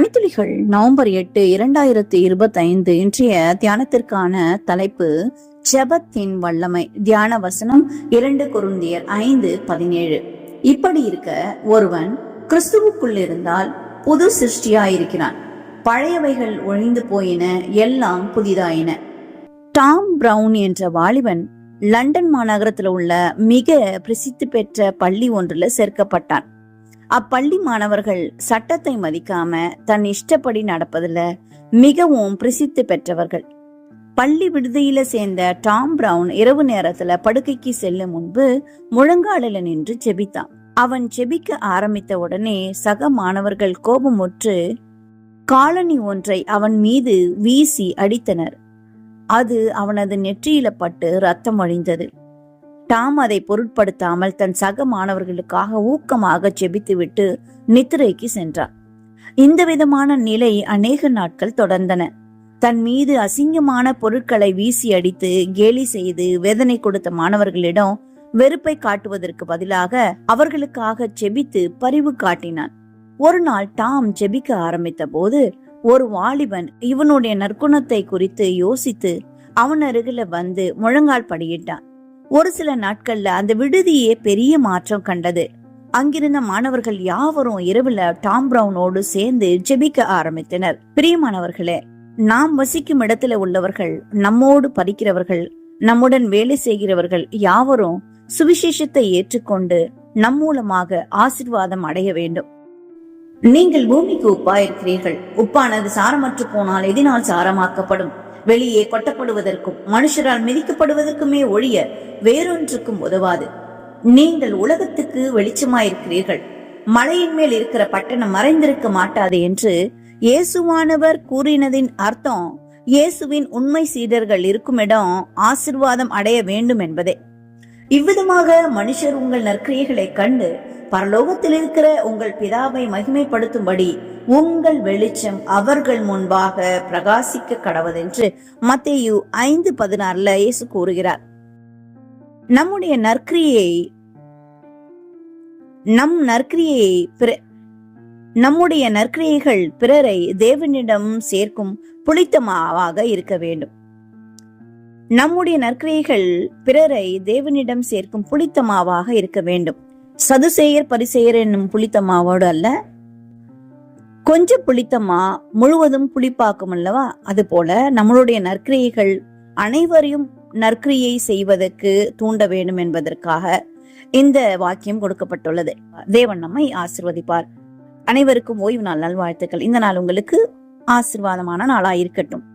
மணித்துளிகள் November எட்டு இரண்டாயிரத்தி இருபத்தைந்து இன்றைய தியானத்திற்கான தலைப்பு ஜெபத்தின் வல்லமை. தியான வசனம் இரண்டு குருந்தியர் ஐந்து பதினேழு. இப்படி இருக்க ஒருவன் கிறிஸ்துவுக்குள் இருந்தால் புது சிருஷ்டியாயிருக்கிறான். பழையவைகள் ஒழிந்து போயின எல்லாம் புதிதாயின. டாம் பிரவுன் என்ற வாலிபன் லண்டன் மாநகரத்தில் உள்ள மிக பிரசித்தி பெற்ற பள்ளி ஒன்றில் சேர்க்கப்பட்டான். அப்பள்ளி மாணவர்கள் சட்டத்தை மதிக்காம தன் இஷ்டப்படி நடப்பதுல மிகவும் பிரசித்தி பெற்றவர்கள். பள்ளி விடுதியில சேர்ந்த டாம் பிரவுன் இரவு நேரத்துல படுக்கைக்கு செல்லும் முன்பு முழங்காலில் நின்று செபித்தான். அவன் செபிக்க ஆரம்பித்த உடனே சக மாணவர்கள் கோபமுற்று காலனி ஒன்றை அவன் மீது வீசி அடித்தனர். அது அவனது நெற்றியில பட்டு ரத்தம் வழிந்தது டாம் அதை பொருட்படுத்தாமல் தன் சக மாணவர்களுக்காக ஊக்கமாக ஜெபித்துவிட்டு நித்திரைக்கு சென்றான் இந்த விதமான நிலை அநேக நாட்கள் தொடர்ந்தன. தன் மீது அசிங்கமான பொருட்களை வீசி அடித்து கேலி செய்து வேதனை கொடுத்த மாணவர்களிடம் வெறுப்பை காட்டுவதற்கு பதிலாக அவர்களுக்காக செபித்து பரிவு காட்டினான். ஒரு நாள் டாம் ஜெபிக்க ஆரம்பித்த போது ஒரு வாலிபன் இவனுடைய நற்குணத்தை குறித்து யோசித்து அவன் அருகில வந்து முழங்கால் படியிட்டான். ஒரு சில நாட்கள்ல அந்த விடுதியே பெரிய மாற்றம் கண்டது. அங்கிருந்த மாணவர்கள் யாவரும் இரவுல டாம் பிரவுனோடு சேர்ந்து ஜெபிக்க ஆரம்பித்தனர். பிரியமானவர்களே நாம் வசிக்கும் இடத்துல உள்ளவர்கள் நம்மோடு படிக்கிறவர்கள் நம்முடன் வேலை செய்கிறவர்கள் யாவரும் சுவிசேஷத்தை ஏற்றுக்கொண்டு நம் மூலமாக ஆசிர்வாதம் அடைய வேண்டும். நீங்கள் பூமிக்கு உப்பா இருக்கிறீர்கள். உப்பானது சாரமற்று போனால் எதினால் சாரமாக்கப்படும். வெளியே கொட்டப்படுவதற்கும் மனுஷரால் மிதிக்கப்படுவதற்குமே ஒழிய வேறொன்றுக்கும் உதவாது. நீங்கள் உலகத்துக்கு வெளிச்சமாயிருக்கிறீர்கள். மலையின் மேல் இருக்கிற பட்டணம் மறைந்திருக்க மாட்டாது என்று இயேசுவானவர் கூறினதின் அர்த்தம் இயேசுவின் உண்மை சீடர்கள் இருக்கும் இடம் ஆசிர்வாதம் அடைய வேண்டும் என்பதே. இவ்விதமாக மனுஷர் உங்கள் நற்கிரியைகளை கண்டு பரலோகத்தில் இருக்கிற உங்கள் பிதாவை மகிமைப்படுத்தும்படி உங்கள் வெளிச்சம் அவர்கள் முன்பாக பிரகாசிக்க கடவதென்று மத்தேயு ஐந்து பதினாறுல இயேசு கூறுகிறார். நம்முடைய நற்கிரியை நம் நற்கிரியை பிற நம்முடைய நற்கிரியைகள் பிறரை தேவனிடம் சேர்க்கும் புளித்தமாவாக இருக்க வேண்டும். நம்முடைய நற்கிரியைகள் பிறரை தேவனிடம் சேர்க்கும் புளித்த மாவாக இருக்க வேண்டும். சதுசேயர் பரிசெயர் என்னும் புளித்த மாவோடு அல்ல. கொஞ்சம் புளித்தமா முழுவதும் புளிப்பாக்கும் அல்லவா? அது போல நம்மளுடைய நற்கிரியைகள் அனைவரையும் நற்கிரியை செய்வதற்கு தூண்ட வேண்டும் என்பதற்காக இந்த வாக்கியம் கொடுக்கப்பட்டுள்ளது. தேவன் நம்மை ஆசிர்வதிப்பார். அனைவருக்கும் ஓய்வு நாள் நல்வாழ்த்துக்கள். இந்த நாள் உங்களுக்கு ஆசிர்வாதமான நாளாக இருக்கட்டும்